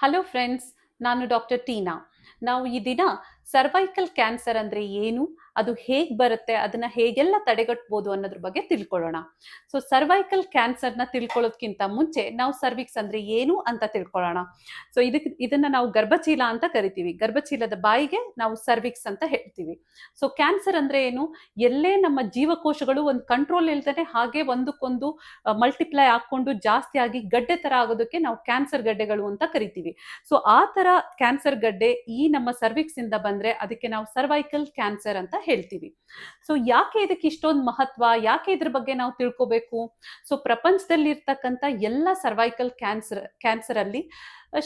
Hello friends ನಾನು doctor Tina ನಾವು ಈ ದಿನ ಸರ್ವೈಕಲ್ ಕ್ಯಾನ್ಸರ್ ಅಂದ್ರೆ ಏನು? ಅದು ಹೇಗೆ ಬರುತ್ತೆ? ಅದನ್ನ ಹೇಗೆಲ್ಲ ತಡೆಗಟ್ಬೋದು ಅನ್ನೋದ್ರ ಬಗ್ಗೆ ತಿಳ್ಕೊಳ್ಳೋಣ. ಸೊ ಸರ್ವೈಕಲ್ ಕ್ಯಾನ್ಸರ್ನ ತಿಳ್ಕೊಳ್ಳೋದ್ಕಿಂತ ಮುಂಚೆ ನಾವು ಸರ್ವಿಕ್ಸ್ ಅಂದ್ರೆ ಏನು ಅಂತ ತಿಳ್ಕೊಳ್ಳೋಣ. ಸೊ ಇದಕ್ಕೆ ಇದನ್ನ ನಾವು ಗರ್ಭಚೀಲ ಅಂತ ಕರಿತೀವಿ. ಗರ್ಭಚೀಲದ ಬಾಯಿಗೆ ನಾವು ಸರ್ವಿಕ್ಸ್ ಅಂತ ಹೇಳ್ತೀವಿ. ಸೊ ಕ್ಯಾನ್ಸರ್ ಅಂದ್ರೆ ಏನು? ಎಲ್ಲೇ ನಮ್ಮ ಜೀವಕೋಶಗಳು ಒಂದು ಕಂಟ್ರೋಲ್ ಇಲ್ದೇನೆ ಹಾಗೆ ಒಂದಕ್ಕೊಂದು ಮಲ್ಟಿಪ್ಲೈ ಹಾಕೊಂಡು ಜಾಸ್ತಿ ಆಗಿ ಗಡ್ಡೆ ತರ ಆಗೋದಕ್ಕೆ ನಾವು ಕ್ಯಾನ್ಸರ್ ಗಡ್ಡೆಗಳು ಅಂತ ಕರಿತೀವಿ. ಸೊ ಆ ತರ ಕ್ಯಾನ್ಸರ್ ಗಡ್ಡೆ ಈ ನಮ್ಮ ಸರ್ವಿಕ್ಸ್ ಇಂದ ಬಂದ್ರೆ ಅದಕ್ಕೆ ನಾವು ಸರ್ವೈಕಲ್ ಕ್ಯಾನ್ಸರ್ ಅಂತ ಹೇಳ್ತೀವಿ. ಸೊ ಯಾಕೆ ಇದಕ್ಕೆ ಇಷ್ಟೊಂದು ಮಹತ್ವ? ಯಾಕೆ ಇದ್ರ ಬಗ್ಗೆ ನಾವು ತಿಳ್ಕೊಬೇಕು? ಸೊ ಪ್ರಪಂಚದಲ್ಲಿ ಇರ್ತಕ್ಕಂಥ ಎಲ್ಲ ಸರ್ವೈಕಲ್ ಕ್ಯಾನ್ಸರ್ ಕ್ಯಾನ್ಸರ್ ಅಲ್ಲಿ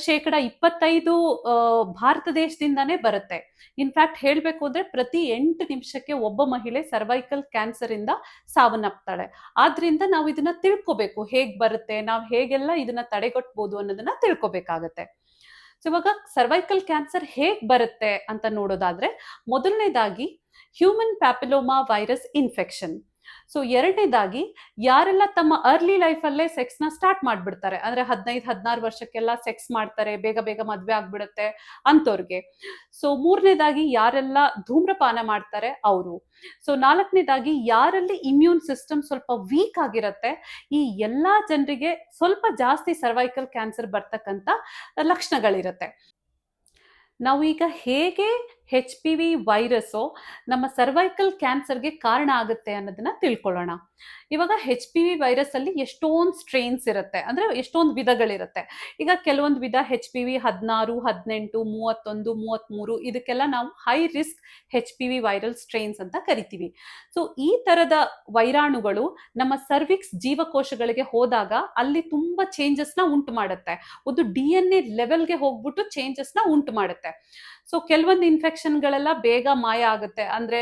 ಶೇಕಡ ಇಪ್ಪತ್ತೈದು ಭಾರತ ದೇಶದಿಂದಾನೇ ಬರುತ್ತೆ. ಇನ್ಫ್ಯಾಕ್ಟ್ ಹೇಳಬೇಕು ಅಂದ್ರೆ ಪ್ರತಿ ಎಂಟು ನಿಮಿಷಕ್ಕೆ ಒಬ್ಬ ಮಹಿಳೆ ಸರ್ವೈಕಲ್ ಕ್ಯಾನ್ಸರ್ ಇಂದ ಸಾವನ್ನಪ್ತಾಳೆ. ಆದ್ರಿಂದ ನಾವು ಇದನ್ನ ತಿಳ್ಕೊಬೇಕು. ಹೇಗ್ ಬರುತ್ತೆ? ನಾವು ಹೇಗೆಲ್ಲ ಇದನ್ನ ತಡೆಗಟ್ಬೋದು ಅನ್ನೋದನ್ನ ತಿಳ್ಕೊಬೇಕಾಗತ್ತೆ. ಸೊ ಇವಾಗ ಸರ್ವೈಕಲ್ ಕ್ಯಾನ್ಸರ್ ಹೇಗ್ ಬರುತ್ತೆ ಅಂತ ನೋಡೋದಾದ್ರೆ ಮೊದಲನೇದಾಗಿ human papilloma virus infection so ಎರಡನೇದಾಗಿ ಯಾರೆಲ್ಲ ತಮ್ಮ ಅರ್ಲಿ ಲೈಫಲ್ಲೇ ಸೆಕ್ಸ್ನ ಸ್ಟಾರ್ಟ್ ಮಾಡ್ಬಿಡ್ತಾರೆ, ಅಂದ್ರೆ ಹದಿನೈದು, ಹದಿನಾರು ವರ್ಷಕ್ಕೆಲ್ಲ ಸೆಕ್ಸ್ ಮಾಡ್ತಾರೆ, ಬೇಗ ಬೇಗ ಮದ್ವೆ ಆಗ್ಬಿಡುತ್ತೆ ಅಂಥವ್ರಿಗೆ ಸೊ ಮೂರನೇದಾಗಿ ಯಾರೆಲ್ಲ ಧೂಮ್ರಪಾನ ಮಾಡ್ತಾರೆ, ಅವರು. ಸೊ ನಾಲ್ಕನೇದಾಗಿ ಯಾರಲ್ಲಿ ಇಮ್ಯೂನ್ ಸಿಸ್ಟಮ್ ಸ್ವಲ್ಪ ವೀಕ್ ಆಗಿರುತ್ತೆ, ಈ ಎಲ್ಲಾ ಜನರಿಗೆ ಸ್ವಲ್ಪ ಜಾಸ್ತಿ ಸರ್ವೈಕಲ್ ಕ್ಯಾನ್ಸರ್ ಬರ್ತಕ್ಕಂಥ ಲಕ್ಷಣಗಳಿರುತ್ತೆ. ನಾವು ಈಗ ಹೇಗೆ ಹೆಚ್ ಪಿ ವಿ ವೈರಸ್ಸು ನಮ್ಮ ಸರ್ವೈಕಲ್ ಕ್ಯಾನ್ಸರ್ಗೆ ಕಾರಣ ಆಗುತ್ತೆ ಅನ್ನೋದನ್ನ ತಿಳ್ಕೊಳ್ಳೋಣ. ಇವಾಗ ಹೆಚ್ ಪಿ ವಿ ವೈರಸ್ ಅಲ್ಲಿ ಎಷ್ಟೊಂದು ಸ್ಟ್ರೇನ್ಸ್ ಇರುತ್ತೆ, ಅಂದ್ರೆ ಎಷ್ಟೊಂದು ವಿಧಗಳಿರುತ್ತೆ. ಈಗ ಕೆಲವೊಂದು ವಿಧ ಹೆಚ್ ಪಿ ವಿ ಹದಿನಾರು, ಹದಿನೆಂಟು, ಮೂವತ್ತೊಂದು ಮೂವತ್ತ್ಮೂರು ಇದಕ್ಕೆಲ್ಲ ನಾವು high risk H P V viral strains ಅಂತ ಕರಿತೀವಿ. ಸೊ ಈ ತರದ ವೈರಾಣುಗಳು ನಮ್ಮ ಸರ್ವಿಕ್ಸ್ ಜೀವಕೋಶಗಳಿಗೆ ಹೋದಾಗ ಅಲ್ಲಿ ತುಂಬಾ ಚೇಂಜಸ್ನ ಉಂಟು ಮಾಡುತ್ತೆ. ಒಂದು ಡಿ ಎನ್ ಎ ಲೆವೆಲ್ಗೆ ಹೋಗ್ಬಿಟ್ಟು ಚೇಂಜಸ್ನ ಉಂಟು ಮಾಡುತ್ತೆ. ಸೊ ಕೆಲವೊಂದು ಇನ್ಫೆಕ್ಷನ್ಗಳೆಲ್ಲ ಬೇಗ ಮಾಯ ಆಗುತ್ತೆ. ಅಂದ್ರೆ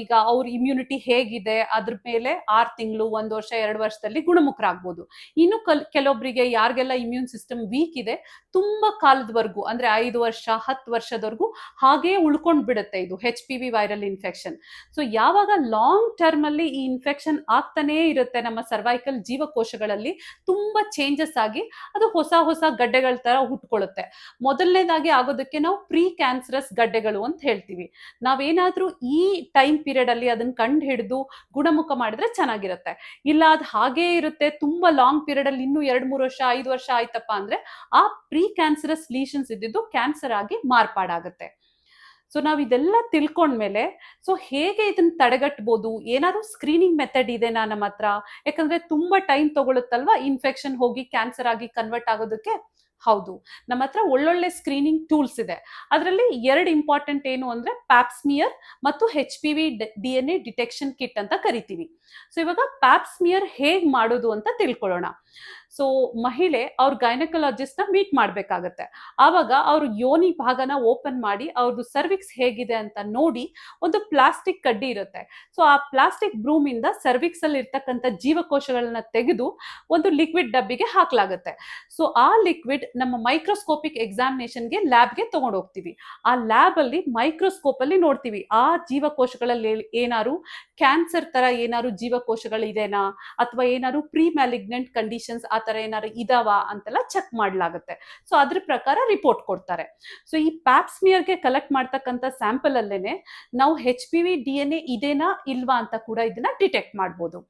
ಈಗ ಅವ್ರ ಇಮ್ಯುನಿಟಿ ಹೇಗಿದೆ, ಅದ್ರ ಮೇಲೆ ಆರು ತಿಂಗಳು, ಒಂದು ವರ್ಷ, ಎರಡು ವರ್ಷದಲ್ಲಿ ಗುಣಮುಖರಾಗ್ಬೋದು. ಇನ್ನು ಕಲ್ ಕೆಲವೊಬ್ಬರಿಗೆ ಯಾರಿಗೆಲ್ಲ ಇಮ್ಯೂನ್ ಸಿಸ್ಟಮ್ ವೀಕ್ ಇದೆ, ತುಂಬಾ ಕಾಲದವರೆಗೂ, ಅಂದ್ರೆ ಐದು ವರ್ಷ, ಹತ್ತು ವರ್ಷದವರೆಗೂ ಹಾಗೇ ಉಳ್ಕೊಂಡ್ ಬಿಡುತ್ತೆ ಇದು H P V viral infection so ಯಾವಾಗ ಲಾಂಗ್ ಟರ್ಮ್ ಅಲ್ಲಿ ಈ ಇನ್ಫೆಕ್ಷನ್ ಆಗ್ತಾನೇ ಇರುತ್ತೆ ನಮ್ಮ ಸರ್ವೈಕಲ್ ಜೀವಕೋಶಗಳಲ್ಲಿ, ತುಂಬಾ ಚೇಂಜಸ್ ಆಗಿ ಅದು ಹೊಸ ಹೊಸ ಗಡ್ಡೆಗಳ ತರ ಹುಟ್ಕೊಳ್ಳುತ್ತೆ ಮೊದಲನೇದಾಗಿ ಆಗೋದಕ್ಕೆ ನಾವು ಪ್ರೀ ಕ್ಯಾನ್ಸರಸ್ ಗಡ್ಡೆಗಳು ಅಂತ ಹೇಳ್ತೀವಿ. ನಾವೇನಾದ್ರೂ ಈ ಟೈಮ್ ಪೀರಿಯಡ್ ಅಲ್ಲಿ ಅದನ್ನ ಕಂಡು ಹಿಡಿದು ಗುಣಮುಖ ಮಾಡಿದ್ರೆ ಚೆನ್ನಾಗಿರುತ್ತೆ. ಇಲ್ಲ ಅದು ಹಾಗೇ ಇರುತ್ತೆ, ತುಂಬಾ ಲಾಂಗ್ ಪೀರಿಯಡ್ ಅಲ್ಲಿ ಇನ್ನೂ ಎರಡು, ಮೂರು ವರ್ಷ, ಐದು ವರ್ಷ ಆಯ್ತಪ್ಪ ಅಂದ್ರೆ ಆ ಪ್ರೀ ಕ್ಯಾನ್ಸರಸ್ ಲೀಷನ್ಸ್ ಇದ್ದಿದ್ದು ಕ್ಯಾನ್ಸರ್ ಆಗಿ ಮಾರ್ಪಾಡಾಗುತ್ತೆ. ಸೊ ನಾವು ಇದೆಲ್ಲ ತಿಳ್ಕೊಂಡ್ಮೇಲೆ ಸೊ ಹೇಗೆ ಇದನ್ನ ತಡೆಗಟ್ಬೋದು? ಏನಾದ್ರು ಸ್ಕ್ರೀನಿಂಗ್ ಮೆಥಡ್ ಇದೆನಾ ನಮ್ಮ ಹತ್ರ ಯಾಕಂದ್ರೆ ತುಂಬಾ ಟೈಮ್ ತಗೊಳುತ್ತಲ್ವಾ? ಇನ್ಫೆಕ್ಷನ್ ಹೋಗಿ ಕ್ಯಾನ್ಸರ್ ಆಗಿ ಕನ್ವರ್ಟ್ ಆಗೋದಕ್ಕೆ. ಹೌದು. ನಮ್ಮ ಹತ್ರ ಒಳ್ಳೊಳ್ಳೆ ಸ್ಕ್ರೀನಿಂಗ್ ಟೂಲ್ಸ್ ಇದೆ. ಅದರಲ್ಲಿ ಎರಡು ಇಂಪಾರ್ಟೆಂಟ್ ಏನು ಅಂದ್ರೆ ಪ್ಯಾಪ್ಸ್ಮಿಯರ್ ಮತ್ತು H P V D N A detection kit ಅಂತ ಕರಿತೀವಿ. ಸೊ ಇವಾಗ ಪ್ಯಾಪ್ಸ್ಮಿಯರ್ ಹೇಗ್ ಮಾಡೋದು ಅಂತ ತಿಳ್ಕೊಳ್ಳೋಣ. ಸೊ ಮಹಿಳೆ ಅವ್ರ ಗೈನಕಲಾಜಿಸ್ಟ್ನ ಮೀಟ್ ಮಾಡ್ಬೇಕಾಗತ್ತೆ. ಆವಾಗ ಅವ್ರ ಯೋನಿ ಭಾಗನ ಓಪನ್ ಮಾಡಿ ಅವ್ರದ್ದು ಸರ್ವಿಕ್ಸ್ ಹೇಗಿದೆ ಅಂತ ನೋಡಿ ಒಂದು ಪ್ಲಾಸ್ಟಿಕ್ ಕಡ್ಡಿ ಇರುತ್ತೆ. ಸೊ ಆ ಪ್ಲಾಸ್ಟಿಕ್ ಬ್ರೂಮ್ ಇಂದ ಸರ್ವಿಕ್ಸ್ ಅಲ್ಲಿ ಇರ್ತಕ್ಕಂಥ ಜೀವಕೋಶಗಳನ್ನ ತೆಗೆದು ಒಂದು ಲಿಕ್ವಿಡ್ ಡಬ್ಬಿಗೆ ಹಾಕ್ಲಾಗತ್ತೆ. ಸೊ ಆ ಲಿಕ್ವಿಡ್ ನಮ್ಮ ಮೈಕ್ರೋಸ್ಕೋಪಿಕ್ ಎಕ್ಸಾಮಿನೇಷನ್ಗೆ ಲ್ಯಾಬ್ಗೆ ತಗೊಂಡು ಹೋಗ್ತೀವಿ ಆ ಲ್ಯಾಬ್ ಅಲ್ಲಿ ಮೈಕ್ರೋಸ್ಕೋಪ್ ಅಲ್ಲಿ ನೋಡ್ತೀವಿ. ಆ ಜೀವಕೋಶಗಳಲ್ಲಿ ಏನಾರು ಕ್ಯಾನ್ಸರ್ ತರ ಏನಾರು ಜೀವಕೋಶಗಳು ಇದೆನಾ ಅಥವಾ ಏನಾರು ಪ್ರೀ ಮ್ಯಾಲಿಗ್ನೆಂಟ್ ಕಂಡೀಷನ್ಸ್ ತರ ಏನಾರು ಇದಾವ ಅಂತೆಲ್ಲ ಚೆಕ್ ಮಾಡಲಾಗುತ್ತೆ. ಸೊ ಅದ್ರ ಪ್ರಕಾರ ರಿಪೋರ್ಟ್ ಕೊಡ್ತಾರೆ. ಸೊ ಈ ಪ್ಯಾಪ್ಸ್ಮಿಯರ್ಗೆ ಕಲೆಕ್ಟ್ ಮಾಡ್ತಕ್ಕಂಥ ಸ್ಯಾಂಪಲ್ ಅಲ್ಲೇನೆ ನಾವು H P V D N A ಇದೇನಾ ಇಲ್ವಾ ಅಂತ ಕೂಡ ಇದನ್ನ ಡಿಟೆಕ್ಟ್ ಮಾಡ್ಬೋದು.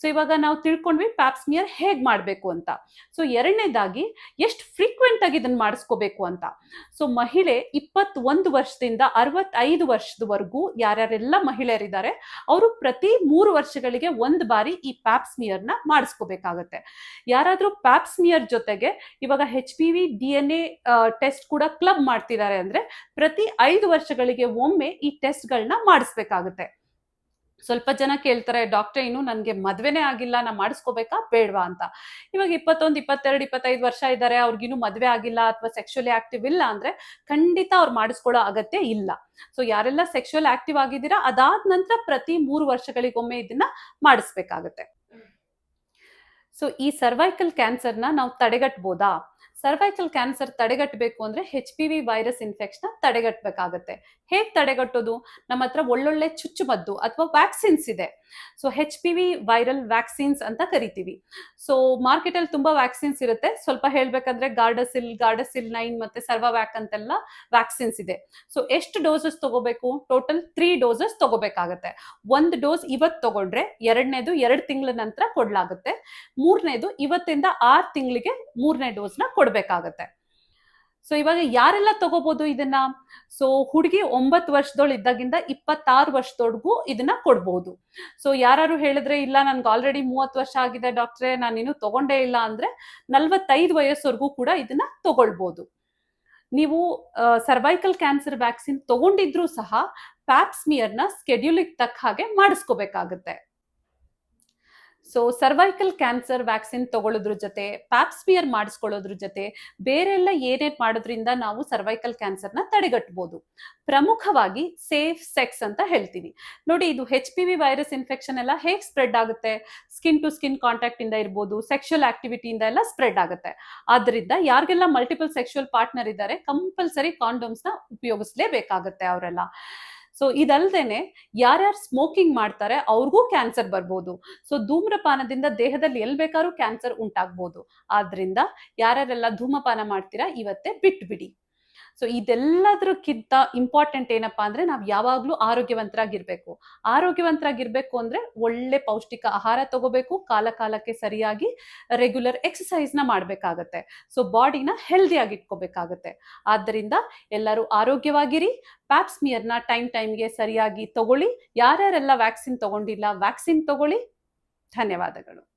ಸೊ ಇವಾಗ ನಾವು ತಿಳ್ಕೊಂಡ್ವಿ ಪ್ಯಾಪ್ಸ್ಮಿಯರ್ ಹೇಗೆ ಮಾಡಬೇಕು ಅಂತ. ಸೊ ಎರಡನೇದಾಗಿ ಎಷ್ಟು ಫ್ರೀಕ್ವೆಂಟ್ ಆಗಿ ಇದನ್ನ ಮಾಡಿಸ್ಕೋಬೇಕು ಅಂತ. ಸೊ ಮಹಿಳೆ ಇಪ್ಪತ್ತೊಂದು ವರ್ಷದಿಂದ ಅರವತ್ತೈದು ವರ್ಷದವರೆಗೂ ಯಾರ್ಯಾರೆಲ್ಲ ಮಹಿಳೆಯರಿದ್ದಾರೆ, ಅವರು ಪ್ರತಿ ಮೂರು ವರ್ಷಗಳಿಗೆ ಒಂದು ಬಾರಿ ಈ ಪ್ಯಾಪ್ಸ್ಮಿಯರ್ನ ಮಾಡಿಸ್ಕೋಬೇಕಾಗತ್ತೆ. ಯಾರಾದರೂ ಪ್ಯಾಪ್ಸ್ಮಿಯರ್ ಜೊತೆಗೆ ಇವಾಗ H P V D N A test ಕೂಡ ಕ್ಲಬ್ ಮಾಡ್ತಿದ್ದಾರೆ ಅಂದರೆ ಪ್ರತಿ ಐದು ವರ್ಷಗಳಿಗೆ ಒಮ್ಮೆ ಈ ಟೆಸ್ಟ್ಗಳನ್ನ ಮಾಡಿಸ್ಬೇಕಾಗುತ್ತೆ. ಸ್ವಲ್ಪ ಜನ ಕೇಳ್ತಾರೆ, ಡಾಕ್ಟರ್, ಇನ್ನು ನನಗೆ ಮದ್ವೆನೇ ಆಗಿಲ್ಲ, ನಾ ಮಾಡಿಸ್ಕೋಬೇಕಾ? ಬೇಡವಾ? ಅಂತ. ಇವಾಗ ಇಪ್ಪತ್ತೊಂದು, ಇಪ್ಪತ್ತೆರಡು, ಇಪ್ಪತ್ತೈದು ವರ್ಷ ಇದ್ದಾರೆ, ಅವ್ರಿಗಿನ್ನೂ ಮದ್ವೆ ಆಗಿಲ್ಲ ಅಥವಾ ಸೆಕ್ಷುಲಿ ಆಕ್ಟಿವ್ ಇಲ್ಲ ಅಂದ್ರೆ ಖಂಡಿತ ಅವ್ರು ಮಾಡಿಸ್ಕೊಳ್ಳೋ ಅಗತ್ಯ ಇಲ್ಲ. ಸೊ ಯಾರೆಲ್ಲ ಸೆಕ್ಷುವಲ್ ಆಕ್ಟಿವ್ ಆಗಿದ್ದೀರಾ, ಅದಾದ ನಂತರ ಪ್ರತಿ ಮೂರು ವರ್ಷಗಳಿಗೊಮ್ಮೆ ಇದನ್ನ ಮಾಡಿಸ್ಬೇಕಾಗತ್ತೆ. ಸೊ ಈ ಸರ್ವೈಕಲ್ ಕ್ಯಾನ್ಸರ್ನ ನಾವು ತಡೆಗಟ್ಬೋದಾ? ಸರ್ವೈಕಲ್ ಕ್ಯಾನ್ಸರ್ ತಡೆಗಟ್ಟಬೇಕು ಅಂದ್ರೆ H P V virus infection ತಡೆಗಟ್ಟಬೇಕಾಗತ್ತೆ ಹೇಗ್ ತಡೆಗಟ್ಟೋದು? ನಮ್ಮ ಹತ್ರ ಒಳ್ಳೊಳ್ಳೆ ಚುಚ್ಚುಮದ್ದು ಅಥವಾ ವ್ಯಾಕ್ಸಿನ್ಸ್ ಇದೆ. So H P V viral vaccines ಅಂತ ಕರಿತೀವಿ. ಸೊ ಮಾರ್ಕೆಟ್ ಅಲ್ಲಿ ತುಂಬಾ ವ್ಯಾಕ್ಸಿನ್ಸ್ ಇರುತ್ತೆ. ಸ್ವಲ್ಪ ಹೇಳ್ಬೇಕಂದ್ರೆ ಗಾರ್ಡಸಿಲ್ ಗಾರ್ಡಸಿಲ್ ನೈನ್ ಮತ್ತೆ ಸರ್ವಾವ್ಯಾಕ್ ಅಂತೆಲ್ಲ ವ್ಯಾಕ್ಸಿನ್ಸ್ ಇದೆ. ಸೊ ಎಷ್ಟು ಡೋಸಸ್ ತಗೋಬೇಕು? ಟೋಟಲ್ ತ್ರೀ ಡೋಸಸ್ ತಗೋಬೇಕಾಗತ್ತೆ. ಒಂದು ಡೋಸ್ ಇವತ್ತು ತಗೊಂಡ್ರೆ ಎರಡನೇದು ಎರಡು ತಿಂಗಳ ನಂತರ ಕೊಡ್ಲಾಗುತ್ತೆ. ಮೂರನೇದು ಇವತ್ತಿಂದ ಆರು ತಿಂಗಳಿಗೆ ಮೂರನೇ ಡೋಸ್ನ ಕೊಡ್ಬೇಕಾಗತ್ತೆ ಸೊ ಇವಾಗ ಯಾರೆಲ್ಲ ತಗೋಬಹುದು ಇದನ್ನ? ಸೊ ಹುಡುಗಿ ಒಂಬತ್ತು ವರ್ಷದೊಳು ಇದ್ದಾಗಿಂದ ಇಪ್ಪತ್ತಾರು ವರ್ಷದೊಳಗೂ ಇದನ್ನ ಕೊಡ್ಬಹುದು ಸೊ ಯಾರು ಹೇಳಿದ್ರೆ, ಇಲ್ಲ, ನನ್ಗೆ ಆಲ್ರೆಡಿ ಮೂವತ್ತು ವರ್ಷ ಆಗಿದೆ ಡಾಕ್ಟ್ರೆ, ನಾನು ಇನ್ನೂ ತಗೊಂಡೇ ಇಲ್ಲ ಅಂದ್ರೆ ನಲ್ವತ್ತೈದು ವಯಸ್ಸವರೆಗೂ ಕೂಡ ಇದನ್ನ ತಗೊಳ್ಬಹುದು ನೀವು ಸರ್ವೈಕಲ್ ಕ್ಯಾನ್ಸರ್ ವ್ಯಾಕ್ಸಿನ್ ತಗೊಂಡಿದ್ರು ಸಹ ಪ್ಯಾಪ್ಸ್ಮಿಯರ್ನ ಸ್ಕೆಡ್ಯೂಲಿಗೆ ತಕ್ಕ ಹಾಗೆ ಮಾಡಿಸ್ಕೋಬೇಕಾಗತ್ತೆ. ಸೊ ಸರ್ವೈಕಲ್ ಕ್ಯಾನ್ಸರ್ ವ್ಯಾಕ್ಸಿನ್ ತಗೊಳ್ಳೋದ್ರ ಜೊತೆ ಪ್ಯಾಪ್ಸ್ಮಿಯರ್ ಮಾಡಿಸ್ಕೊಳ್ಳೋದ್ರ ಜೊತೆ, ಬೇರೆಲ್ಲ ಏನೇನ್ ಮಾಡೋದ್ರಿಂದ ನಾವು ಸರ್ವೈಕಲ್ ಕ್ಯಾನ್ಸರ್ನ ತಡೆಗಟ್ಟಬಹುದು ಪ್ರಮುಖವಾಗಿ ಸೇಫ್ ಸೆಕ್ಸ್ ಅಂತ ಹೇಳ್ತೀವಿ ನೋಡಿ, ಇದು H P V virus infection ಎಲ್ಲ ಹೇಗೆ ಸ್ಪ್ರೆಡ್ ಆಗುತ್ತೆ? ಸ್ಕಿನ್ ಟು ಸ್ಕಿನ್ ಕಾಂಟ್ಯಾಕ್ಟ್ ಇಂದ ಇರ್ಬೋದು ಸೆಕ್ಷುಯಲ್ ಆಕ್ಟಿವಿಟಿಯಿಂದ ಎಲ್ಲ ಸ್ಪ್ರೆಡ್ ಆಗುತ್ತೆ. ಆದ್ರಿಂದ ಯಾರಿಗೆಲ್ಲ ಮಲ್ಟಿಪಲ್ ಸೆಕ್ಷುಯಲ್ ಪಾರ್ಟ್ನರ್ ಇದ್ದಾರೆ ಕಂಪಲ್ಸರಿ ಕಾಂಡೋಮ್ಸ್ನ ಉಪಯೋಗಿಸಲೇಬೇಕಾಗುತ್ತೆ ಅವರೆಲ್ಲ. ಸೊ ಇದಲ್ದೇನೆ ಯಾರ್ಯಾರು ಸ್ಮೋಕಿಂಗ್ ಮಾಡ್ತಾರೆ, ಅವ್ರಿಗೂ ಕ್ಯಾನ್ಸರ್ ಬರ್ಬೋದು. ಸೊ ಧೂಮ್ರಪಾನದಿಂದ ದೇಹದಲ್ಲಿ ಎಲ್ಲಿ ಬೇಕಾದ್ರೂ ಕ್ಯಾನ್ಸರ್ ಉಂಟಾಗ್ಬೋದು. ಆದ್ರಿಂದ ಯಾರ್ಯಾರೆಲ್ಲ ಧೂಮಪಾನ ಮಾಡ್ತೀರಾ, ಇವತ್ತೇ ಬಿಟ್ಬಿಡಿ. ಸೊ ಇದೆಲ್ಲದಕ್ಕಿಂತ ಇಂಪಾರ್ಟೆಂಟ್ ಏನಪ್ಪಾ ಅಂದ್ರೆ ನಾವು ಯಾವಾಗ್ಲೂ ಆರೋಗ್ಯವಂತರಾಗಿರ್ಬೇಕು. ಆರೋಗ್ಯವಂತರಾಗಿರ್ಬೇಕು ಅಂದ್ರೆ ಒಳ್ಳೆ ಪೌಷ್ಟಿಕ ಆಹಾರ ತಗೋಬೇಕು ಕಾಲ ಕಾಲಕ್ಕೆ ಸರಿಯಾಗಿ ರೆಗ್ಯುಲರ್ ಎಕ್ಸಸೈಸ್ನ ಮಾಡ್ಬೇಕಾಗತ್ತೆ. ಸೊ ಬಾಡಿನ ಹೆಲ್ದಿಯಾಗಿ ಇಟ್ಕೋಬೇಕಾಗತ್ತೆ. ಆದ್ದರಿಂದ ಎಲ್ಲರೂ ಆರೋಗ್ಯವಾಗಿರಿ ಪ್ಯಾಪ್ಸ್ಮಿಯರ್ನ ಟೈಮ್ ಟೈಮ್ಗೆ ಸರಿಯಾಗಿ ತಗೊಳ್ಳಿ. ಯಾರ್ಯಾರೆಲ್ಲ ವ್ಯಾಕ್ಸಿನ್ ತಗೊಂಡಿಲ್ಲ ವ್ಯಾಕ್ಸಿನ್ ತಗೊಳ್ಳಿ. ಧನ್ಯವಾದಗಳು.